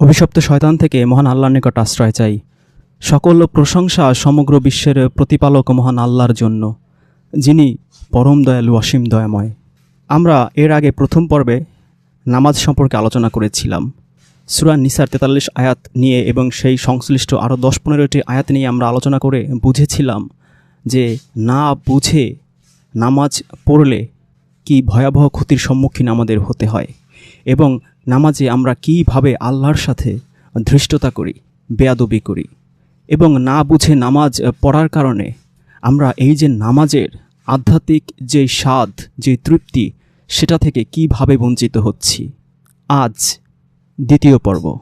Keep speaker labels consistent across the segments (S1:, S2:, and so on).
S1: অভিশপ্ত শয়তান থেকে মহান আল্লাহর নিকট আশ্রয় চাই। সকল প্রশংসা সমগ্র বিশ্বের প্রতিপালক মহান আল্লাহর জন্য, যিনি পরম দয়ালু, অসীম দয়াময়। আমরা এর আগে প্রথম পর্বে নামাজ সম্পর্কে আলোচনা করেছিলাম। সুরান নিসার তেতাল্লিশ আয়াত নিয়ে এবং সেই সংশ্লিষ্ট আরও দশ পনেরোটি আয়াত নিয়ে আমরা আলোচনা করে বুঝেছিলাম যে না বুঝে নামাজ পড়লে কি ভয়াবহ ক্ষতির সম্মুখীন আমাদের হতে হয় এবং নামাজে আমরা কীভাবে আল্লাহর সাথে ধৃষ্টতা করি, বেয়াদবি করি এবং না বুঝে নামাজ পড়ার কারণে আমরা এই যে নামাজের আধ্যাত্মিক যে স্বাদ, যে তৃপ্তি, সেটা থেকে কীভাবে বঞ্চিত হচ্ছি? আজ দ্বিতীয় পর্ব।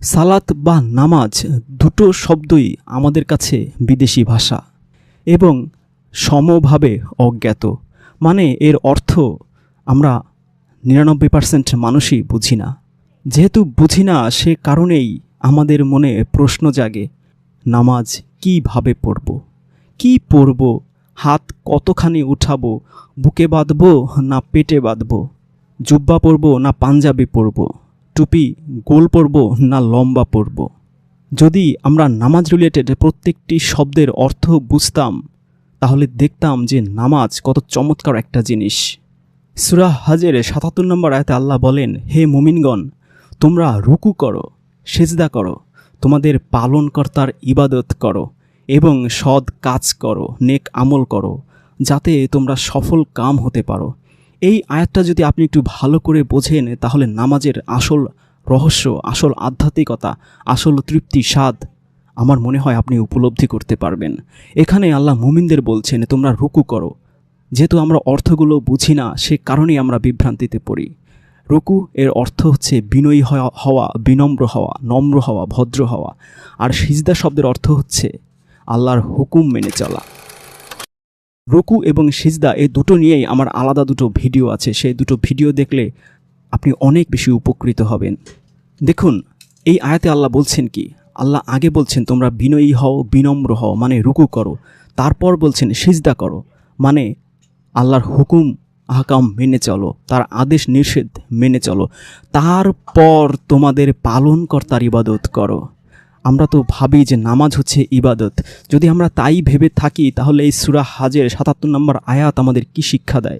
S1: সালাত বা নামাজ দুটো শব্দই আমাদের কাছে বিদেশি ভাষা এবং সমভাবে অজ্ঞাত। মানে এর অর্থ আমরা নিরানব্বই পার্সেন্ট মানুষই বুঝি না। যেহেতু বুঝি না, সে কারণেই আমাদের মনে প্রশ্ন জাগে, নামাজ কীভাবে পড়ব? কি পড়ব? হাত কতখানি উঠাবো? বুকে বাঁধবো না পেটে বাঁধবো? জুব্বা পরবো না পাঞ্জাবি পরব? টুপি গোল পরব না লম্বা পরব? যদি আমরা নামাজ রিলেটেড প্রত্যেকটি শব্দের অর্থ বুঝতাম, তাহলে দেখতাম যে নামাজ কত চমৎকার একটা জিনিস। সুরাহ হাজের সাতাত্তর নম্বর আয়তে আল্লাহ বলেন, হে মুমিনগণ, তোমরা রুকু করো, সেজদা করো, তোমাদের পালনকর্তার ইবাদত করো এবং সৎ কাজ করো, নেক আমল করো, যাতে তোমরা সফল কাম হতে পারো। এই আয়াতটা যদি আপনি একটু ভালো করে বোঝেন, তাহলে নামাজের আসল রহস্য, আসল আধ্যাত্মিকতা, আসল তৃপ্তি স্বাদ আমার মনে হয় আপনি উপলব্ধি করতে পারবেন। এখানে আল্লাহ মুমিনদের বলছেন, তোমরা রুকু করো যেহেতু আমরা অর্থগুলো বুঝি না, সে কারণেই আমরা বিভ্রান্তিতে পড়ি। রুকু এর অর্থ হচ্ছে বিনয়ী হওয়া- বিনম্র হওয়া, নম্র হওয়া, ভদ্র হওয়া। আর সিজদা শব্দের অর্থ হচ্ছে আল্লাহর হুকুম মেনে চলা। রুকু এবং সিজদা এই দুটো নিয়েই আমার আলাদা দুটো ভিডিও আছে। সেই দুটো ভিডিও দেখলে আপনি অনেক বেশি উপকৃত হবেন। দেখুন, এই আয়াতে আল্লাহ বলছেন কি? আল্লাহ আগে বলছেন, তোমরা বিনয়ী হও, বিনম্র হও মানে রুকু করো। তারপর বলছেন, সিজদা করো। মানে আল্লাহর হুকুম, আহকাম মেনে চলো, তার আদেশ নিষেধ মেনে চলো। তারপর তোমাদের পালনকর্তার ইবাদত করো। আমরা তো ভাবি যে নামাজ হচ্ছে ইবাদত। যদি আমরা তাই ভেবে থাকি, তাহলে এই সুরা হাজের সাতাত্তর নম্বর আয়াত আমাদের কি শিক্ষা দেয়?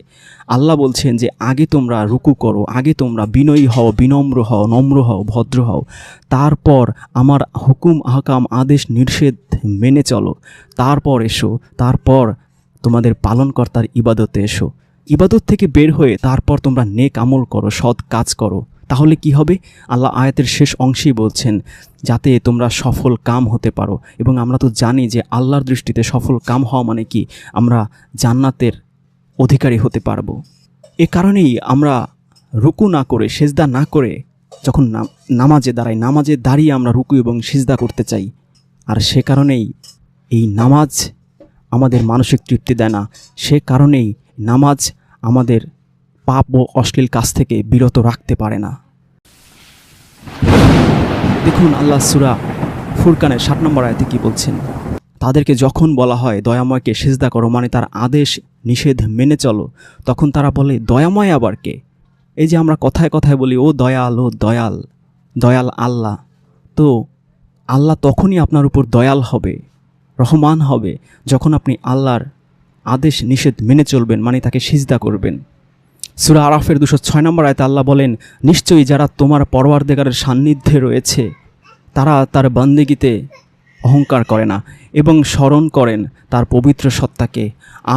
S1: আল্লাহ বলছেন যে, আগে তোমরা রুকু করো, আগে তোমরা বিনয়ী হও, বিনম্র হও, নম্র হও, ভদ্র হও। তারপর আমার হুকুম, আহকাম, আদেশ, নিষেধ মেনে চলো। তারপর এসো, তারপর তোমাদের পালনকর্তার ইবাদতে এসো। ইবাদত থেকে বের হয়ে তারপর তোমরা নেক আমল করো, সৎ কাজ করো। তাহলে কি হবে? আল্লাহ আয়াতের শেষ অংশেই বলছেন, যাতে তোমরা সফল কাম হতে পারো। এবং আমরা তো জানি যে আল্লাহর দৃষ্টিতে সফল কাম হওয়া মানে কি? আমরা জান্নাতের অধিকারী হতে পারব। এ কারণেই আমরা রুকু না করে, সেজদা না করে যখন নাম- নামাজে দাঁড়াই, নামাজে দাঁড়িয়ে আমরা রুকু এবং সিজদা করতে চাই। আর সে কারণেই এই নামাজ আমাদের মানসিক তৃপ্তি দেয় না। সে কারণেই নামাজ আমাদের পাপ ও অশ্লীল কাজ থেকে বিরত রাখতে পারে না। দেখুন, আল্লাহ সুরা ফুরকানের ষাট নম্বর আয়তে কি বলছেন? তাদেরকে যখন বলা হয়, দয়াময়কে সেজদা করো মানে তার আদেশ, নিষেধ মেনে চলো, তখন তারা বলে, দয়াময় আবার কে? এই যে আমরা কথায় কথায় বলি, ও দয়াল ও দয়াল দয়াল আল্লাহ। তো আল্লাহ তখনই আপনার উপর দয়াল হবে। রহমান হবে যখন আপনি আল্লাহর আদেশ নিষেধ মেনে চলবেন মানে তাকে সিজদা করবেন। সুরা আরাফের দুশো ছয় নম্বর আয়তে আল্লাহ বলেন, নিশ্চয়ই যারা তোমার পরওয়ারদেগারের সান্নিধ্যে রয়েছে, তারা তার বান্দিগিতে অহংকার করে না এবং স্মরণ করেন তার পবিত্র সত্তাকে,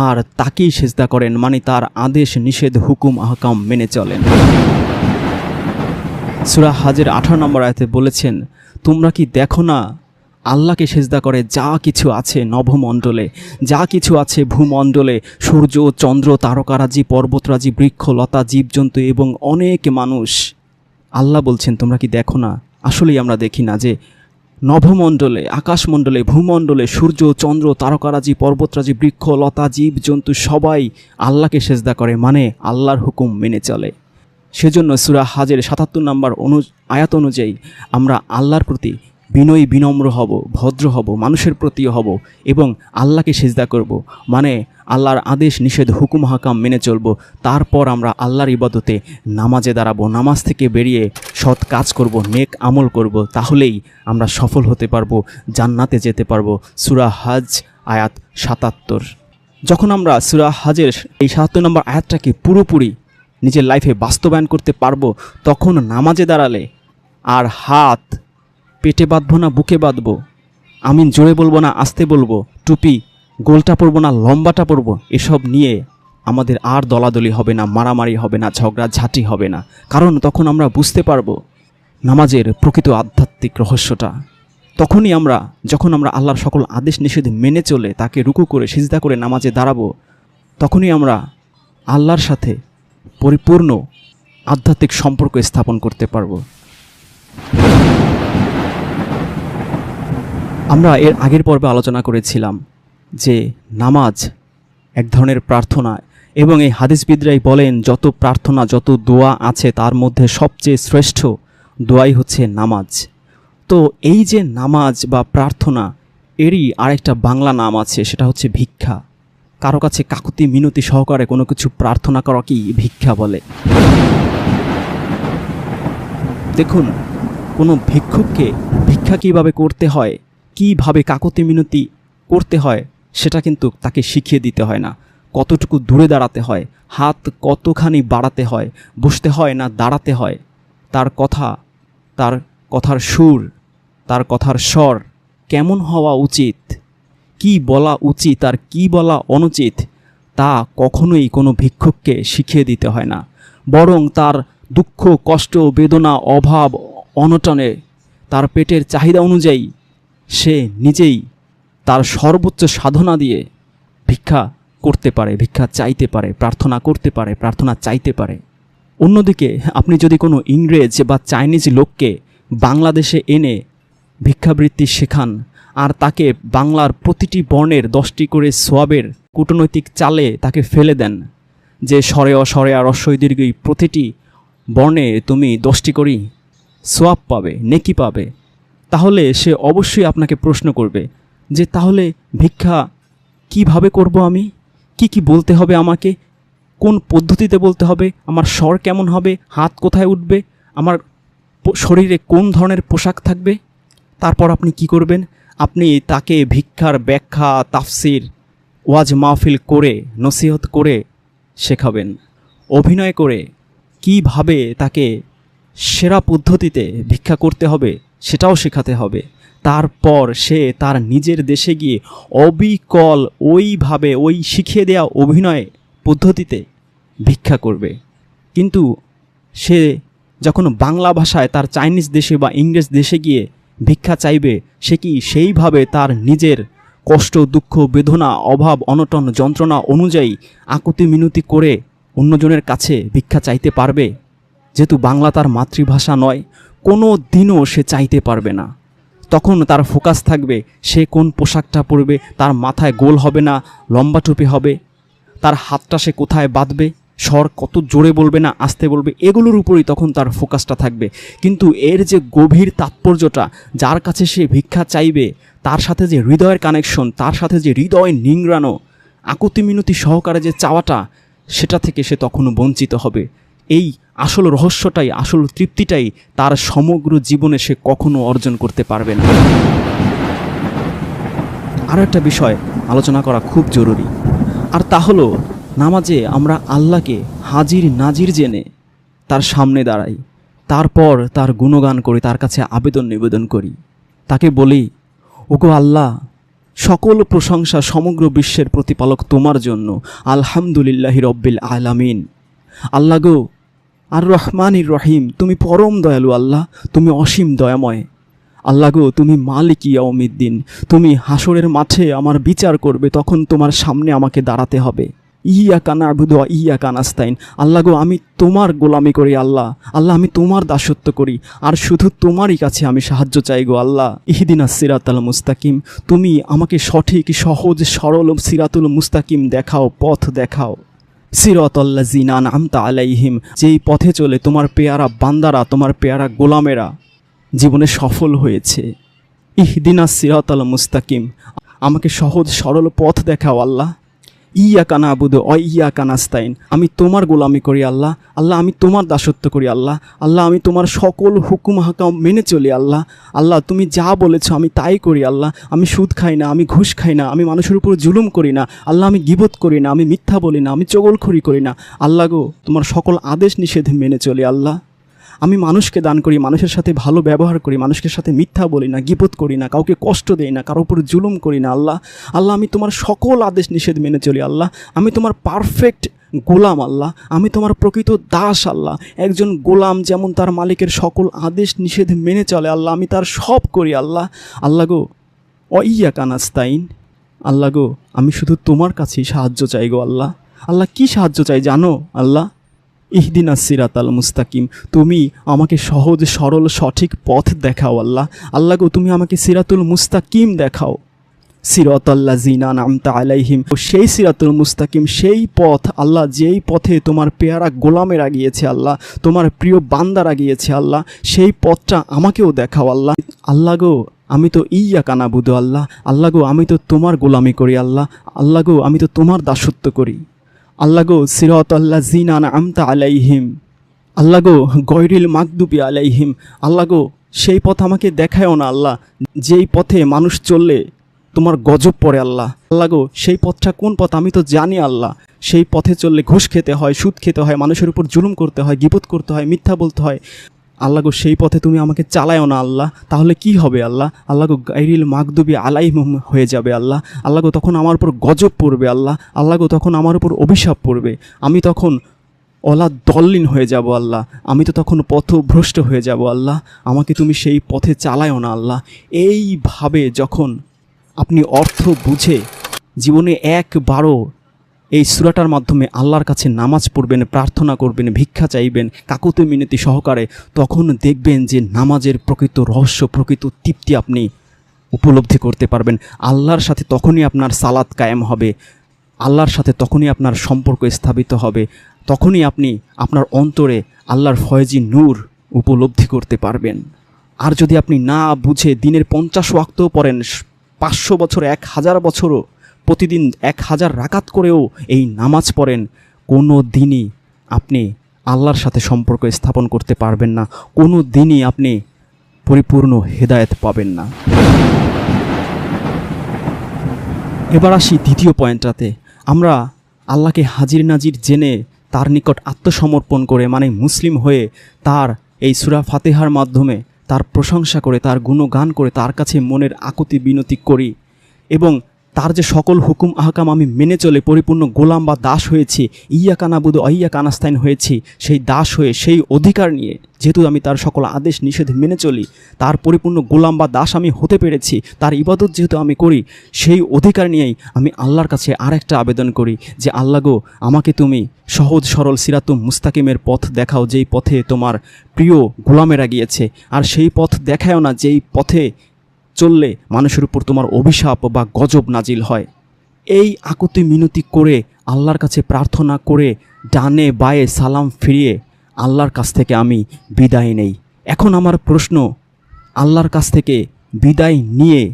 S1: আর তাকেই সেজদা করেন মানে তার আদেশ, নিষেধ, হুকুম, আহকাম মেনে চলেন। সুরা হাজের আঠারো নম্বর আয়তে বলেছেন, তোমরা কি দেখো না আল্লাহকে সেজদা করে যা কিছু আছে নভমণ্ডলে যা কিছু আছে ভূমণ্ডলে, সূর্য, চন্দ্র, তারকারাজি, পর্বতরাজি, বৃক্ষ, লতা, জীবজন্তু এবং অনেক মানুষ। আল্লাহ বলছেন, তোমরা কি দেখো না? আসলেই আমরা দেখি না যে নভমণ্ডলে আকাশমণ্ডলে, ভূমণ্ডলে সূর্য, চন্দ্র, তারকারাজি, পর্বতরাজি, বৃক্ষ, লতা, জীবজন্তু সবাই আল্লাহকে সেজদা করে মানে আল্লাহর হুকুম মেনে চলে। সেজন্য সুরা হাজের সাতাত্তর নম্বর অনু আয়াত অনুযায়ী আমরা আল্লাহর প্রতি বিনয়ী, বিনম্র হব, ভদ্র হব, মানুষের প্রতিও হব এবং আল্লাহকে সেজদা করব। মানে আল্লাহর আদেশ, নিষেধ, হুকুম, হাকাম মেনে চলবো। তারপর আমরা আল্লাহর ইবাদতে নামাজে দাঁড়াবো, নামাজ থেকে বেরিয়ে সৎ কাজ করব, নেক আমল করব। তাহলেই আমরা সফল হতে পারব, জান্নাতে যেতে পারব। সুরা হাজ, আয়াত সাতাত্তর। যখন আমরা সুরা হাজের এই সাতাত্তর নম্বর আয়াতটাকে পুরোপুরি নিজের লাইফে বাস্তবায়ন করতে পারব, তখন নামাজে দাঁড়ালে আর হাত পেটে বাঁধবো না বুকে বাঁধবো? আমি জোরে বলব না, আস্তে বলব। টুপি, গোলটা পরবো না, লম্বাটা পরবো। এসব নিয়ে আমাদের আর দলাদলি হবে না, মারামারি হবে না, ঝগড়া ঝাঁটি হবে না। কারণ তখন আমরা বুঝতে পারব নামাজের প্রকৃত আধ্যাত্মিক রহস্যটা। তখনই আমরা, যখন আমরা আল্লাহর সকল আদেশ নিষেধ মেনে চলে, তাকে রুকু করে, সিজদা করে নামাজে দাঁড়াবো, তখনই আমরা আল্লাহর সাথে পরিপূর্ণ আধ্যাত্মিক সম্পর্ক স্থাপন করতে পারব। আমরা এর আগের পর্বে আলোচনা করেছিলাম যে নামাজ এক ধরনের প্রার্থনা এবং এই হাদিসবিদরাই বলেন, যত প্রার্থনা, যত দোয়া আছে তার মধ্যে সবচেয়ে শ্রেষ্ঠ দোয়াই হচ্ছে নামাজ। তো এই যে নামাজ বা প্রার্থনা, এরই আরেকটা বাংলা নাম আছে, সেটা হচ্ছে ভিক্ষা। কারও কাছে কাকুতি মিনতি সহকারে কোনো কিছু প্রার্থনা করা কি ভিক্ষা বলে? দেখুন, কোনো ভিক্ষুককে ভিক্ষা কীভাবে করতে হয় কীভাবে কাকতি মিনতি করতে হয়, সেটা কিন্তু তাকে শিখিয়ে দিতে হয় না। কতটুকু দূরে দাঁড়াতে হয়, হাত কতখানি বাড়াতে হয়, বসতে হয় না দাঁড়াতে হয়, তার কথা, তার কথার সুর, তার কথার স্বর কেমন হওয়া উচিত, কি বলা উচিত আর কি বলা অনুচিত, তা কখনোই কোনো ভিক্ষুককে শিখিয়ে দিতে হয় না। বরং তার দুঃখ, কষ্ট, বেদনা, অভাব, অনটনে তার পেটের চাহিদা অনুযায়ী সে নিজেই তার সর্বোচ্চ সাধনা দিয়ে ভিক্ষা করতে পারে, ভিক্ষা চাইতে পারে, প্রার্থনা করতে পারে, প্রার্থনা চাইতে পারে। অন্যদিকে আপনি যদি কোনো ইংরেজ বা চাইনিজ লোককে বাংলাদেশে এনে ভিক্ষাবৃত্তি শেখান আর তাকে বাংলার প্রতিটি বর্ণের দশটি করে সোয়াবের কূটনৈতিক চালে তাকে ফেলে দেন, যে স্বরে অস্বরে আর অশ্বই দীর্ঘই প্রতিটি বর্ণে তুমি দশটি করেই সোয়াব পাবে, নেকি পাবে তাহলে সে অবশ্যই আপনাকে প্রশ্ন করবে যে তাহলে ভিক্ষা কীভাবে করব আমি? কি কি বলতে হবে আমাকে? কোন পদ্ধতিতে বলতে হবে? আমার স্বর কেমন হবে? হাত কোথায় উঠবে? আমার শরীরে কোন ধরনের পোশাক থাকবে? তারপর আপনি কি করবেন? আপনি তাকে ভিক্ষার ব্যাখ্যা, তাফসির, ওয়াজ মাহফিল করে, নসিহত করে শেখাবেন। অভিনয় করে কীভাবে তাকে সেরা পদ্ধতিতে ভিক্ষা করতে হবে সেটাও শেখাতে হবে। তারপর সে তার নিজের দেশে গিয়ে অবিকল ওইভাবে ওই শিখিয়ে দেওয়া অভিনয় পদ্ধতিতে ভিক্ষা করবে। কিন্তু সে যখন বাংলা ভাষায় তার চাইনিজ দেশে বা ইংরেজ দেশে গিয়ে ভিক্ষা চাইবে, সে কি সেইভাবে তার নিজের কষ্ট, দুঃখ, বেদনা, অভাব, অনটন, যন্ত্রণা অনুযায়ী আকুতি মিনতি করে অন্যজনের কাছে ভিক্ষা চাইতে পারবে? যেহেতু বাংলা তার মাতৃভাষা নয় কোনো দিনও সে চাইতে পারবে না। তখন তার ফোকাস থাকবে, সে কোন পোশাকটা পরবে, তার মাথায় গোল হবে না, লম্বা টুপি হবে, তার হাতটা সে কোথায় বাঁধবে, স্বর কত জোরে বলবে না, আস্তে বলবে, এগুলোর উপরই তখন তার ফোকাসটা থাকবে। কিন্তু এর যে গভীর তাৎপর্যটা, যার কাছে সে ভিক্ষা চাইবে, তার সাথে যে হৃদয়ের কানেকশন তার সাথে যে হৃদয় নিংড়ানো, আকুতি মিনতি সহকারে যে চাওয়াটা, সেটা থেকে সে তখনও বঞ্চিত হবে। এই আসল রহস্যটাই, আসল তৃপ্তিটাই তার সমগ্র জীবনে সে কখনো অর্জন করতে পারবে না। আরও একটা বিষয় আলোচনা করা খুব জরুরি, আর তা হলো নামাজে আমরা আল্লাহকে হাজির নাজির জেনে তার সামনে দাঁড়াই, তারপর তার গুণগান করি, তার কাছে আবেদন নিবেদন করি। তাকে বলি, ওগো আল্লাহ, সকল প্রশংসা সমগ্র বিশ্বের প্রতিপালক তোমার জন্য, আলহামদুলিল্লাহি রব্বিল আলামিন। আল্লাহ গো আর রহমানির রহিম, তুমি পরম দয়ালু আল্লাহ, তুমি অসীম দয়াময়। আল্লাহ গো, তুমি মালিক ইয়াউমিদ্দিন, তুমি হাসরের মাঠে আমার বিচার করবে, তখন তোমার সামনে আমাকে দাঁড়াতে হবে। ইয়া কানা আবুদা ইয়া কানাস্তাইন আল্লাহ গো, আমি তোমার গোলামি করি আল্লাহ আল্লাহ আমি তোমার দাসত্ব করি, আর শুধু তোমারই কাছে আমি সাহায্য চাই গো আল্লাহ। ইহিদিনা সিরাতাল মুস্তাকিম, তুমি আমাকে সঠিক, সহজ, সরল সিরাতুল মুস্তাকিম দেখাও, পথ দেখাও। সিরতল্লা জিনান আমতা আলাইহিম, যেই পথে চলে তোমার পেয়ারা বান্দারা, তোমার পেয়ারা গোলামেরা জীবনে সফল হয়েছে। ইহদিনা সিরাতাল মুস্তাকিম, আমাকে সহজ সরল পথ দেখাও আল্লাহ। ইয়া কানা আবুদু অ ইয়া কানাস্তাইন আমি তোমার গোলামি করি আল্লাহ। আল্লাহ, আমি তোমার দাসত্ব করি আল্লাহ। আল্লাহ, আমি তোমার সকল হুকুম হাকাম মেনে চলি আল্লাহ। আল্লাহ, তুমি যা বলেছ আমি তাই করি আল্লাহ। আমি সুদ খাই না, আমি ঘুষ খাই না, আমি মানুষের উপর জুলুম করি না। আল্লাহ, আমি গিবত করি না, আমি মিথ্যা বলি না, আমি চগলখড়ি করি না। আল্লাহ গো, তোমার সকল আদেশ নিষেধ মেনে চলি আল্লাহ। আমি মানুষকে দান করি, মানুষের সাথে ভালো ব্যবহার করি, মানুষের সাথে মিথ্যা বলি না গিপত করি না, কাউকে কষ্ট দেই না, কারোর উপর জুলুম করি না, আল্লাহ আল্লাহ, আমি তোমার সকল আদেশ নিষেধ মেনে চলি, আল্লাহ, আমি তোমার পারফেক্ট গোলাম, আল্লাহ, আমি তোমার প্রকৃত দাস, আল্লাহ, একজন গোলাম যেমন তার মালিকের সকল আদেশ নিষেধ মেনে চলে, আল্লাহ, আমি তার সব করি, আল্লাহ আল্লাহ গো অ ইয়া কানাস্তাইন আল্লাহ গো, আমি শুধু তোমার কাছেই সাহায্য চাই গো, আল্লাহ আল্লাহ, কি সাহায্য চাই জানো, আল্লাহ ইহদিন সিরাত আল মুস্তাকিম, তুমি আমাকে সহজ, সরল, সঠিক পথ দেখাও আল্লাহ। আল্লাহ গো, তুমি আমাকে সিরাতুল মুস্তাকিম দেখাও। সিরতাল্লা জিনা নামতা আলাইহিম সেই সিরাতুল মুস্তাকিম, সেই পথ আল্লাহ, যেই পথে তোমার পেয়ারা গোলামেরা গিয়েছে আল্লাহ, তোমার প্রিয় বান্দারা গিয়েছে আল্লাহ, সেই পথটা আমাকেও দেখাও আল্লাহ। আল্লাহ গো, আমি তো ইয়া বুধ আল্লাহ। আল্লাহ গো, আমি তো তোমার গোলামি করি আল্লাহ। আল্লাহ গো, আমি তো তোমার দাসত্ব করি। আল্লাহ গো সিরত আল্লাহ জিনান আমতা আলাইহিম। আল্লাহ গো গৈরিল মাকদুপি আলাইহিম। আল্লাহ গো, সেই পথ আমাকে দেখায়ও না আল্লাহ। যেই পথে মানুষ চললে তোমার গজব পড়ে আল্লাহ। আল্লাহ গো, সেই পথটা কোন পথ আমি তো জানি আল্লাহ। সেই পথে চললে ঘুষ খেতে হয়, সুদ খেতে হয়, মানুষের উপর জুলুম করতে হয়, গিবত করতে হয়, মিথ্যা বলতে হয়। আল্লাহ গো, সেই পথে তুমি আমাকে চালায়ও না আল্লাহ। তাহলে কি হবে আল্লাহ? আল্লাহ গো, গাইরিল মাকদুবি আলাই হয়ে যাবে আল্লাহ। আল্লাহ গো, তখন আমার উপর গজব পড়বে আল্লাহ। আল্লাহ গো, তখন আমার উপর অভিশাপ পড়বে। আমি তখন অলা দল্লিন হয়ে যাব আল্লাহ। আমি তো তখন পথভ্রষ্ট হয়ে যাব আল্লাহ। আমাকে তুমি সেই পথে চালায়ও না আল্লাহ। এইভাবে যখন আপনি অর্থ বুঝে জীবনে একবারও এই সুরাটার মাধ্যমে আল্লাহর কাছে নামাজ পড়বেন, প্রার্থনা করবেন, ভিক্ষা চাইবেন, কাকুতে মিনতি সহকারে তখন দেখবেন যে নামাজের প্রকৃত রহস্য, প্রকৃত তৃপ্তি আপনি উপলব্ধি করতে পারবেন। আল্লাহর সাথে তখনই আপনার সালাদ কায়েম হবে। আল্লাহর সাথে তখনই আপনার সম্পর্ক স্থাপিত হবে। তখনই আপনি আপনার অন্তরে আল্লাহর ফয়েজি নূর উপলব্ধি করতে পারবেন। আর যদি আপনি না বুঝে দিনের পঞ্চাশ ওয়াক্তও পড়েন, পাঁচশো বছর, এক হাজার বছরও প্রতিদিন এক হাজার রাকাত করেও এই নামাজ পড়েন, কোনো দিনই আপনি আল্লাহর সাথে সম্পর্ক স্থাপন করতে পারবেন না, কোনো দিনই আপনি পরিপূর্ণ হেদায়েত পাবেন না। এবার আসি দ্বিতীয় পয়েন্টটাতে। আমরা আল্লাহকে হাজির নাজির জেনে তার নিকট আত্মসমর্পণ করে মানে মুসলিম হয়ে তার এই সুরা ফাতেহার মাধ্যমে তার প্রশংসা করে, তার গুণগান করে, তার কাছে মনের আকুতি বিনতি করি এবং তার যে সকল হুকুম আহকাম আমি মেনে চলে পরিপূর্ণ গোলাম বা দাস হয়েছি ইয়া কানাবুদ অইয়া কানাস্তাইন হয়েছি, সেই দাস হয়ে, সেই অধিকার নিয়ে, যেহেতু আমি তার সকল আদেশ নিষেধ মেনে চলি, তার পরিপূর্ণ গোলাম বা দাস আমি হতে পেরেছি, তার ইবাদত যেহেতু আমি করি, সেই অধিকার নিয়েই আমি আল্লাহর কাছে আর একটা আবেদন করি যে, আল্লাহ গো, আমাকে তুমি সহজ সরল সিরাতুম মুস্তাকিমের পথ দেখাও, যেই পথে তোমার প্রিয় গোলামেরা গিয়েছে, আর সেই পথ দেখায়ও না, যেই পথে চললে মানুষের উপর তোমার অভিশাপ বা গজব নাজিল হয়। এই আকুতি মিনতি করে আল্লাহর কাছে প্রার্থনা করে ডানে বায়ে সালাম ফিরিয়ে আল্লাহর কাছ থেকে আমি বিদায় নেই। এখন আমার প্রশ্ন, আল্লাহর কাছ থেকে বিদায় নিয়ে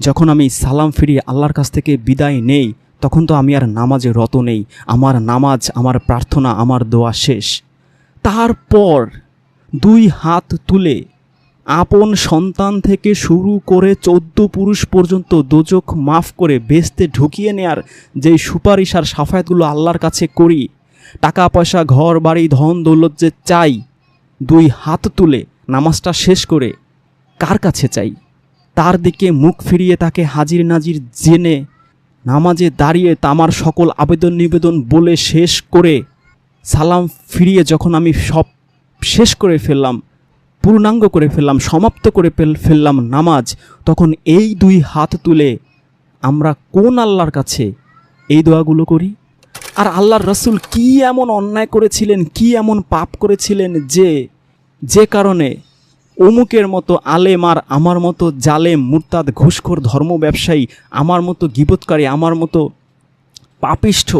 S1: যখন আমি সালাম ফিরিয়ে আল্লাহর কাছ থেকে বিদায় নেই, তখন তো আমি আর নামাজে রত নেই। আমার নামাজ, আমার প্রার্থনা, আমার দোয়া শেষ। তারপর দুই হাত তুলে আপন সন্তান থেকে শুরু করে চোদ্দ পুরুষ পর্যন্ত দোজক মাফ করে বেস্তে ঢুকিয়ে নেয়ার যে সুপারিশ আর সাফায়াতগুলো আল্লাহর কাছে করি, টাকা পয়সা, ঘর, বাড়ি, ধন, দৌলত যে চাই, দুই হাত তুলে নামাজটা শেষ করে কার কাছে চাই? তার দিকে মুখ ফিরিয়ে তাকে হাজির নাজির জেনে, নামাজে দাঁড়িয়ে তামার সকল আবেদন নিবেদন বলে শেষ করে সালাম ফিরিয়ে যখন আমি সব শেষ করে ফেললাম পূর্ণাঙ্গ করে ফেললাম, সমাপ্ত করে ফেল- ফেললাম নামাজ, তখন এই দুই হাত তুলে আমরা কোন আল্লাহর কাছে এই দোয়াগুলো করি? আর আল্লাহর রসুল কি এমন অন্যায় করেছিলেন, কি এমন পাপ করেছিলেন যে যে কারণে অমুকের মতো আলেম আর আমার মতো জালেম, মুরতাদ, ঘুষখোর, ধর্ম ব্যবসায়ী, আমার মতো গিবতকারী আমার মতো পাপিষ্ঠ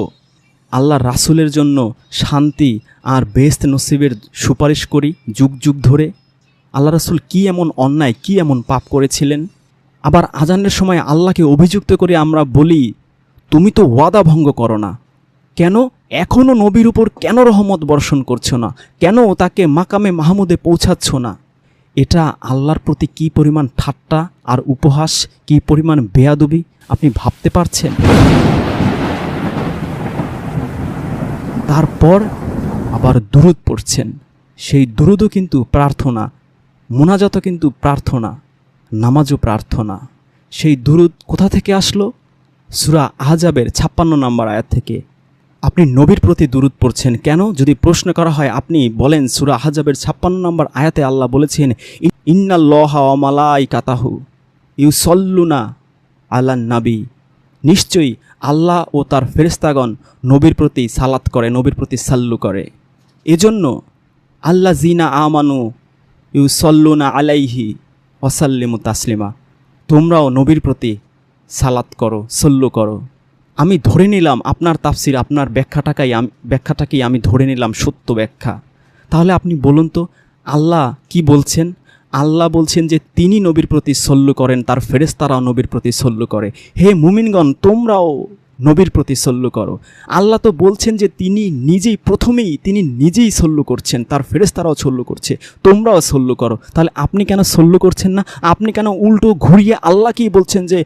S1: আল্লাহর রাসুলের জন্য শান্তি আর বেস্ত নসিবের সুপারিশ করি যুগ যুগ ধরে। আল্লাহ রাসুল কি এমন অন্যায়, কি এমন পাপ করেছিলেন? আবার আজানের সময় আল্লাহকে অভিযুক্ত করে আমরা বলি, তুমি তো ওয়াদা ভঙ্গ করো না। কেন? এখনও নবীর উপর কেন রহমত বর্ষণ করছ না? কেন তাকে মাকামে মাহমুদে পৌঁছাচ্ছ না? এটা আল্লাহর প্রতি কি পরিমাণ ঠাট্টা আর উপহাস, কি পরিমাণ বেয়াদবি, আপনি ভাবতে পারছেন? তারপর আবার দুরুদ পড়ছেন। সেই দুরুদও কিন্তু প্রার্থনা। মোনাজাতও কিন্তু প্রার্থনা, নামাজও প্রার্থনা। সেই দুরুদ কোথা থেকে আসলো? সুরা আহজাবের ছাপ্পান্ন নম্বর আয়াত থেকে। আপনি নবীর প্রতি দুরুদ পড়ছেন কেন? যদি প্রশ্ন করা হয়, আপনি বলেন, সুরা আহজাবের ছাপ্পান্ন নম্বর আয়াতে আল্লাহ বলেছেন, ইন্নাল্লাহা অমালাই কাতাহু ইউসল্লুনা আল্লাহ নাবী। নিশ্চয়ই আল্লাহ ও তার ফেরেস্তাগণ নবীর প্রতি সালাত করে, নবীর প্রতি সাল্লু করে। এজন্য আল্লাহ জিনা আমানু ইউ সল্লুনা আলাইহি ওসাল্লিমু তাসলিমা। তোমরাও নবীর প্রতি সালাত করো, সল্লু করো। আমি ধরে নিলাম আপনার তাফসির, আপনার ব্যাখ্যাটাকাই আমি, ব্যাখ্যাটাকেই আমি ধরে নিলাম সত্য ব্যাখ্যা। তাহলে আপনি বলুন তো, আল্লাহ কি বলছেন? আল্লাহ বলছেন যে তিনি নবীর প্রতি সল্লু করেন, তার ফেরেস্তারাও নবীর প্রতি সল্লু করে। হে মুমিনগণ, তোমরাও নবীর প্রতি সল্লু করো। আল্লাহ তো বলছেন যে তিনি নিজেই প্রথমেই, তিনি নিজেই সল্লু করছেন, তার ফেরেস্তারাও সল্লু করছে, তোমরাও সল্লু করো। তাহলে আপনি কেন সল্লু করছেন না? আপনি কেন উল্টো ঘুরিয়ে আল্লাহকেই বলছেন যে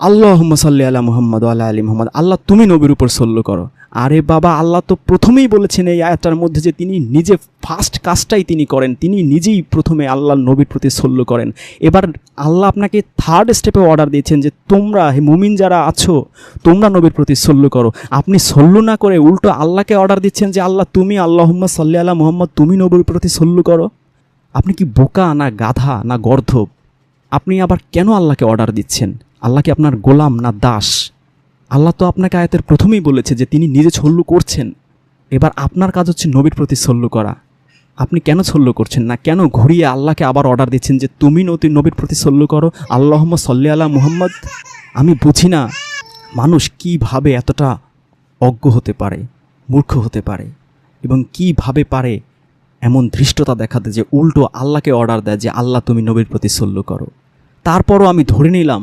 S1: আল্লাহ সাল্লি আল্লাহ মোহাম্মদ আল্লাহ আলী মোহাম্মদ, আল্লাহ তুমি নবীর উপর সল্লু করো। আরে বাবা, আল্লাহ তো প্রথমেই বলেছেন এই আয়াতটার মধ্যে যে তিনি নিজে ফার্স্ট কাজটাই তিনি করেন। তিনি নিজেই প্রথমে আল্লাহ নবীর প্রতি সল্য করেন। এবার আল্লাহ আপনাকে থার্ড স্টেপে অর্ডার দিয়েছেন যে তোমরা হে মুমিন যারা আছো, তোমরা নবীর প্রতি সল্য করো। আপনি সল্য না করে উল্টো আল্লাহকে অর্ডার দিচ্ছেন যে আল্লাহ তুমি আল্লাহ সাল্লি আল্লাহ মোহাম্মদ, তুমি নবীর প্রতি সল্য করো। আপনি কি বোকা না গাধা না গর্ধব? আপনি আবার কেন আল্লাহকে অর্ডার দিচ্ছেন? আল্লাহ কি আপনার গোলাম না দাস? আল্লাহ তো আপনাকে আয়াতের প্রথমেই বলেছে যে তিনি নিজে ছল্লু করছেন। এবার আপনার কাজ হচ্ছে নবীর প্রতি সল্লু করা। আপনি কেন সল্লু করছেন না? কেন ঘুরিয়ে আল্লাহকে আবার অর্ডার দিচ্ছেন যে তুমি নতি নবীর প্রতি সল্লু করো? আল্লাহম্মদ সল্লি আল্লাহ মুহাম্মদ। আমি বুঝি না মানুষ কীভাবে এতটা অজ্ঞ হতে পারে, মূর্খ হতে পারে এবং কীভাবে পারে এমন ধৃষ্টতা দেখাতে যে উল্টো আল্লাহকে অর্ডার দেয় যে আল্লাহ তুমি নবীর প্রতি সল্লু করো। তারপরও আমি ধরে নিলাম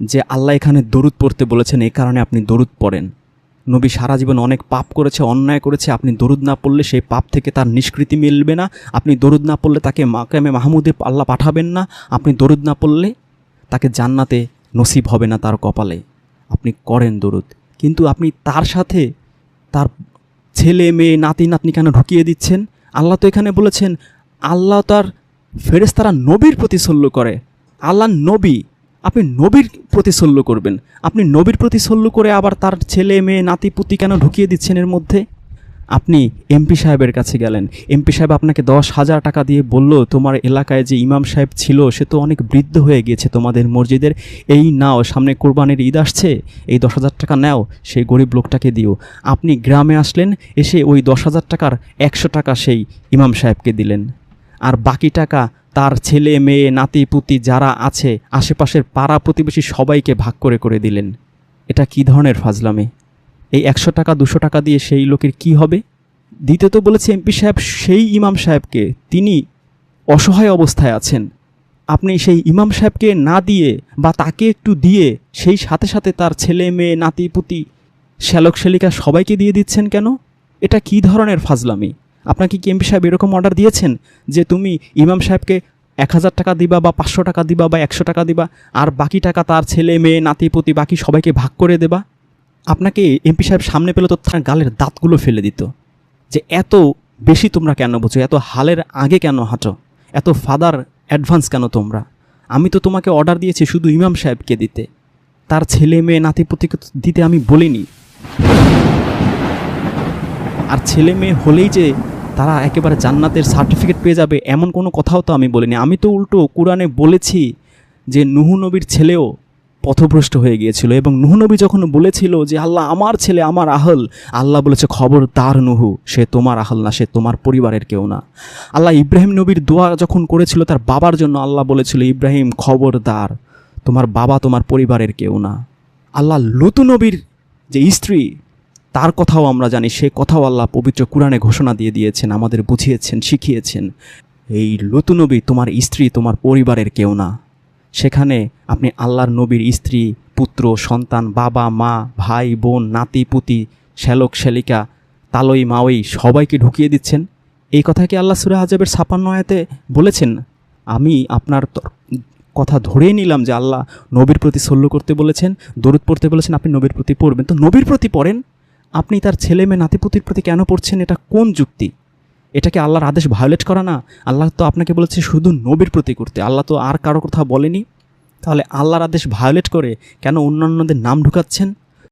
S1: যে আল্লাহ এখানে দরুদ পড়তে বলেছেন, এই কারণে আপনি দরুদ পড়েন। নবী সারা জীবন অনেক পাপ করেছে, অন্যায় করেছে, আপনি দরুদ না পড়লে সেই পাপ থেকে তার নিষ্কৃতি মিলবে না। আপনি দরুদ না পড়লে তাকে মাকামে মাহমুদে আল্লাহ পাঠাবেন না। আপনি দরুদ না পড়লে তাকে জান্নাতে নসিব হবে না তার কপালে। আপনি করেন দরুদ। কিন্তু আপনি তার সাথে তার ছেলে, মেয়ে, নাতি, নাতনি কেন ঢুকিয়ে দিচ্ছেন? আল্লাহ তো এখানে বলেছেন, আল্লাহ তার ফেরেস্তারা নবীর প্রতি করে। আল্লাহ নবী আপনি নবীর প্রতি সল্য করবেন। আপনি নবীর প্রতি সল্য করে আবার তার ছেলে, মেয়ে, নাতি, পুতি কেন ঢুকিয়ে দিচ্ছেন এর মধ্যে? আপনি এমপি সাহেবের কাছে গেলেন। এমপি সাহেব আপনাকে দশ হাজার টাকা দিয়ে বলল, তোমার এলাকায় যে ইমাম সাহেব ছিল, সে তো অনেক বৃদ্ধ হয়ে গিয়েছে তোমাদের মসজিদের। এই নাও, সামনে কোরবানির ঈদ আসছে। এই দশ হাজার টাকা নাও, সেই গরিব লোকটাকে দিও। আপনি গ্রামে আসলেন, এসে ওই দশ হাজার টাকার একশো টাকা সেই ইমাম সাহেবকে দিলেন। আর বাকি টাকা তার ছেলে, মেয়ে, নাতি, পুতি যারা আছে, আশেপাশের পাড়া প্রতিবেশী সবাইকে ভাগ করে করে দিলেন। এটা কী ধরনের ফাজলামে? এই একশো টাকা, দুশো টাকা দিয়ে সেই লোকের কি হবে? দ্বিতীয়ত বলেছে এমপি সাহেব, সেই ইমাম সাহেবকে তিনি অসহায় অবস্থায় আছেন। আপনি সেই ইমাম সাহেবকে না দিয়ে বা তাকে একটু দিয়ে সেই সাথে সাথে তার ছেলে, মেয়ে, নাতি, পুতি, শ্যালক, শ্যালিকা সবাইকে দিয়ে দিচ্ছেন কেন? এটা কি ধরনের ফাজলামি? আপনাকে কি এমপি সাহেব এরকম অর্ডার দিয়েছেন যে তুমি ইমাম সাহেবকে এক হাজার টাকা দিবা বা পাঁচশো টাকা দিবা বা একশো টাকা দিবা, আর বাকি টাকা তার ছেলে, মেয়ে, নাতি, পুতি, বাকি সবাইকে ভাগ করে দেবা? আপনাকে এমপি সাহেব সামনে পেলে তো তার গালের দাঁতগুলো ফেলে দিত। যে এত বেশি তোমরা কেন বোঝো? এত হালের আগে কেন হাঁটো? এত ফাদার অ্যাডভান্স কেন তোমরা? আমি তো তোমাকে অর্ডার দিয়েছি শুধু ইমাম সাহেবকে দিতে। তার ছেলে, মেয়ে নাতিপুতিকে দিতে আমি বলিনি। আর ছেলে, মেয়ে হলেই যে তারা একেবারে জান্নাতের সার্টিফিকেট পেয়ে যাবে, এমন কোনো কথাও তো আমি বলিনি। আমি তো উল্টো কোরআনে বলেছি যে নুহু নবীর ছেলেও পথভ্রষ্ট হয়ে গিয়েছিল এবং নুহু নবী যখন বলেছিল যে, আল্লাহ আমার ছেলে, আমার আহল, আল্লাহ বলেছে, খবর তার নুহু, সে তোমার আহল না, সে তোমার পরিবারের কেউ না। আল্লাহ ইব্রাহিম নবীর দোয়া যখন করেছিল তার বাবার জন্য, আল্লাহ বলেছিল, ইব্রাহিম খবরদার তোমার বাবা তোমার পরিবারের কেউ না। আল্লাহ লুতু নবীর যে স্ত্রী তার কথাও আমরা জানি, সে কথাও আল্লাহ পবিত্র কোরআনে ঘোষণা দিয়ে দিয়েছেন, আমাদের বুঝিয়েছেন, শিখিয়েছেন। এই লতু নবী তোমার স্ত্রী, তোমার পরিবারের কেউ না। সেখানে আপনি আল্লাহর নবীর স্ত্রী, পুত্র, সন্তান, বাবা, মা, ভাই, বোন, নাতি, পুতি, শ্যালক, শ্যালিকা, তালই, মাওই, সবাইকে ঢুকিয়ে দিচ্ছেন। এই কথা কি আল্লাহ সুরে আজাবের ছাপান্ন আয়াতে বলেছেন? আমি আপনার কথা ধরেই নিলাম যে আল্লাহ নবীর প্রতি সল্য করতে বলেছেন, দরুদ পড়তে বলেছেন, আপনি নবীর প্রতি পড়বেন। তো নবীর প্রতি পড়েন? আপনি তার ছেলে মেয়ে নাতিপুতির প্রতি কেন পড়ছেন? এটা কোন যুক্তি? এটাকে আল্লাহর আদেশ ভায়োলেট করা না? আল্লাহ তো আপনাকে বলেছে শুধু নবীর প্রতি করতে। আল্লাহ তো আর কারও কথা বলেনি। তাহলে আল্লাহর আদেশ ভায়োলেট করে কেন অন্যান্যদের নাম ঢুকাচ্ছেন?